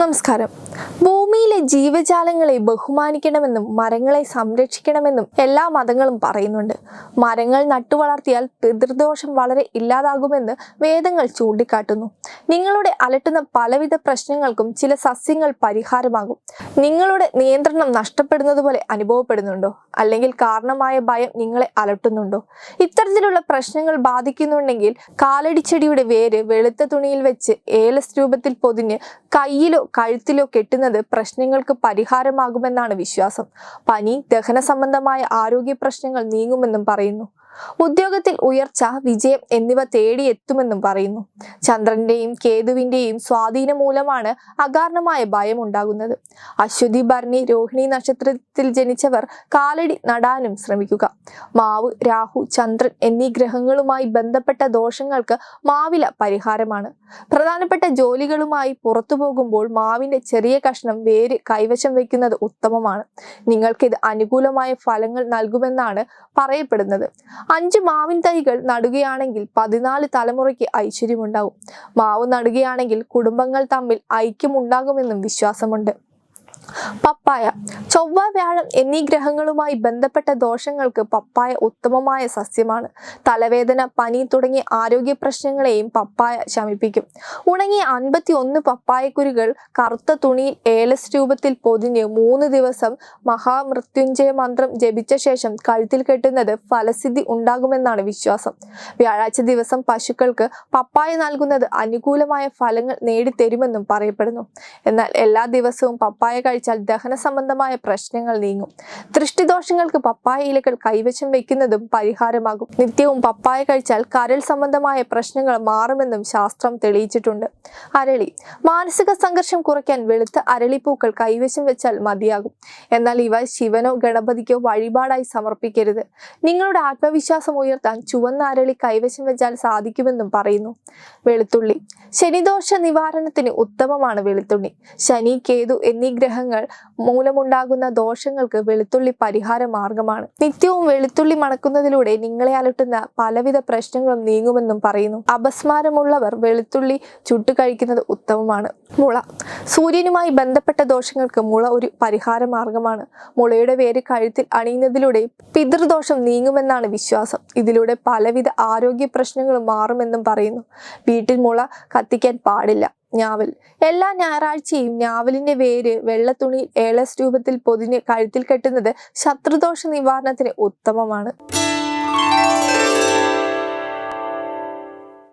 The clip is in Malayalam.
നമസ്കാരം. ജീവജാലങ്ങളെ ബഹുമാനിക്കണമെന്നും മരങ്ങളെ സംരക്ഷിക്കണമെന്നും എല്ലാ മതങ്ങളും പറയുന്നുണ്ട്. മരങ്ങൾ നട്ടുവളർത്തിയാൽ പിതൃദോഷം വളരെ ഇല്ലാതാകുമെന്ന് വേദങ്ങൾ ചൂണ്ടിക്കാട്ടുന്നു. നിങ്ങളുടെ അലട്ടുന്ന പലവിധ പ്രശ്നങ്ങൾക്കും ചില സസ്യങ്ങൾ പരിഹാരമാകും. നിങ്ങളുടെ നിയന്ത്രണം നഷ്ടപ്പെടുന്നത് പോലെ അനുഭവപ്പെടുന്നുണ്ടോ? അല്ലെങ്കിൽ കാരണമായ ഭയം നിങ്ങളെ അലട്ടുന്നുണ്ടോ? ഇത്തരത്തിലുള്ള പ്രശ്നങ്ങൾ ബാധിക്കുന്നുണ്ടെങ്കിൽ കാലടിച്ചെടിയുടെ വേര് വെളുത്ത തുണിയിൽ വെച്ച് ഏലസ് രൂപത്തിൽ പൊതിഞ്ഞ് കയ്യിലോ കഴുത്തിലോ കെട്ടുന്നത് പ്രശ്നങ്ങൾക്ക് പരിഹാരമാകുമെന്നാണ് വിശ്വാസം. പനി ദഹന സംബന്ധമായ ആരോഗ്യ പ്രശ്നങ്ങൾ നീങ്ങുമെന്നും പറയുന്നു. ഉദ്യോഗത്തിൽ ഉയർച്ച വിജയം എന്നിവ തേടിയെത്തുമെന്നും പറയുന്നു. ചന്ദ്രന്റെയും കേതുവിന്റെയും സ്വാധീനം മൂലമാണ് അകാരണമായ ഭയം ഉണ്ടാകുന്നത്. അശ്വതി ഭരണി രോഹിണി നക്ഷത്രത്തിൽ ജനിച്ചവർ കാലടി നടാനും ശ്രമിക്കുക. മാവ് രാഹു ചന്ദ്രൻ എന്നീ ഗ്രഹങ്ങളുമായി ബന്ധപ്പെട്ട ദോഷങ്ങൾക്ക് മാവില പരിഹാരമാണ്. പ്രധാനപ്പെട്ട ജോലികളുമായി പുറത്തു പോകുമ്പോൾ മാവിന്റെ ചെറിയ കഷ്ണം വേര് കൈവശം വയ്ക്കുന്നത് ഉത്തമമാണ്. നിങ്ങൾക്കിത് അനുകൂലമായ ഫലങ്ങൾ നൽകുമെന്നാണ് പറയപ്പെടുന്നത്. അഞ്ച് മാവിൻ തൈകൾ നടുകയാണെങ്കിൽ പതിനാല് തലമുറയ്ക്ക് ഐശ്വര്യമുണ്ടാവും. മാവ് നടുകയാണെങ്കിൽ കുടുംബങ്ങൾ തമ്മിൽ ഐക്യമുണ്ടാകുമെന്നും വിശ്വാസമുണ്ട്. പപ്പായ. ചൊവ്വ വ്യാഴം എന്നീ ഗ്രഹങ്ങളുമായി ബന്ധപ്പെട്ട ദോഷങ്ങൾക്ക് പപ്പായ ഉത്തമമായ സസ്യമാണ്. തലവേദന പനി തുടങ്ങിയ ആരോഗ്യ പ്രശ്നങ്ങളെയും പപ്പായ ശമിപ്പിക്കും. ഉണങ്ങിയ അൻപത്തി ഒന്ന് പപ്പായക്കുരുകൾ കറുത്ത തുണിയിൽ ഏലസ് രൂപത്തിൽ പൊതിഞ്ഞ് മൂന്ന് ദിവസം മഹാമൃത്യുഞ്ജയ മന്ത്രം ജപിച്ച ശേഷം കഴുത്തിൽ കെട്ടുന്നത് ഫലസിദ്ധി ഉണ്ടാകുമെന്നാണ് വിശ്വാസം. വ്യാഴാഴ്ച ദിവസം പശുക്കൾക്ക് പപ്പായ നൽകുന്നത് അനുകൂലമായ ഫലങ്ങൾ നേടിത്തരുമെന്നും പറയപ്പെടുന്നു. എന്നാൽ എല്ലാ ദിവസവും പപ്പായ കഴിച്ചാൽ ദഹന സംബന്ധമായ പ്രശ്നങ്ങൾ നീങ്ങും. ദൃഷ്ടിദോഷങ്ങൾക്ക് പപ്പായ ഇലകൾ കൈവശം വെക്കുന്നതും പരിഹാരമാകും. നിത്യവും പപ്പായ കഴിച്ചാൽ കരൾ സംബന്ധമായ പ്രശ്നങ്ങൾ മാറുമെന്നും ശാസ്ത്രം തെളിയിച്ചിട്ടുണ്ട്. അരളി. മാനസിക സംഘർഷം കുറയ്ക്കാൻ വെളുത്ത അരളിപ്പൂക്കൾ കൈവശം വെച്ചാൽ മതിയാകും. എന്നാൽ ഇവ ശിവനോ ഗണപതിക്കോ വഴിപാടായി സമർപ്പിക്കരുത്. നിങ്ങളുടെ ആത്മവിശ്വാസം ഉയർത്താൻ ചുവന്ന അരളി കൈവശം വെച്ചാൽ സാധിക്കുമെന്നും പറയുന്നു. വെളുത്തുള്ളി. ശനിദോഷ നിവാരണത്തിന് ഉത്തമമാണ് വെളുത്തുള്ളി. ശനി കേതു എന്നീ ഗ്രഹങ്ങൾ മൂലമുണ്ടാകുന്ന ദോഷങ്ങൾക്ക് വെളുത്തുള്ളി പരിഹാര മാർഗമാണ്. നിത്യവും വെളുത്തുള്ളി മണക്കുന്നതിലൂടെ നിങ്ങളെ അലട്ടുന്ന പലവിധ പ്രശ്നങ്ങളും നീങ്ങുമെന്നും പറയുന്നു. അപസ്മാരമുള്ളവർ വെളുത്തുള്ളി ചുട്ടു കഴിക്കുന്നത് ഉത്തമമാണ്. മുള. സൂര്യനുമായി ബന്ധപ്പെട്ട ദോഷങ്ങൾക്ക് മുള ഒരു പരിഹാര മാർഗമാണ്. മുളയുടെ വേര് കഴുത്തിൽ അണിയുന്നതിലൂടെ പിതൃദോഷം നീങ്ങുമെന്നാണ് വിശ്വാസം. ഇതിലൂടെ പലവിധ ആരോഗ്യ പ്രശ്നങ്ങളും മാറുമെന്നും പറയുന്നു. വീട്ടിൽ മുള കത്തിക്കാൻ പാടില്ല. ഞാവൽ. എല്ലാ ഞായറാഴ്ചയും ഞാവലിന്റെ വേര് വെള്ളത്തുണിയിൽ ഏളസ് രൂപത്തിൽ പൊതിഞ്ഞ് കഴുത്തിൽ കെട്ടുന്നത് ശത്രുദോഷ നിവാരണത്തിന് ഉത്തമമാണ്.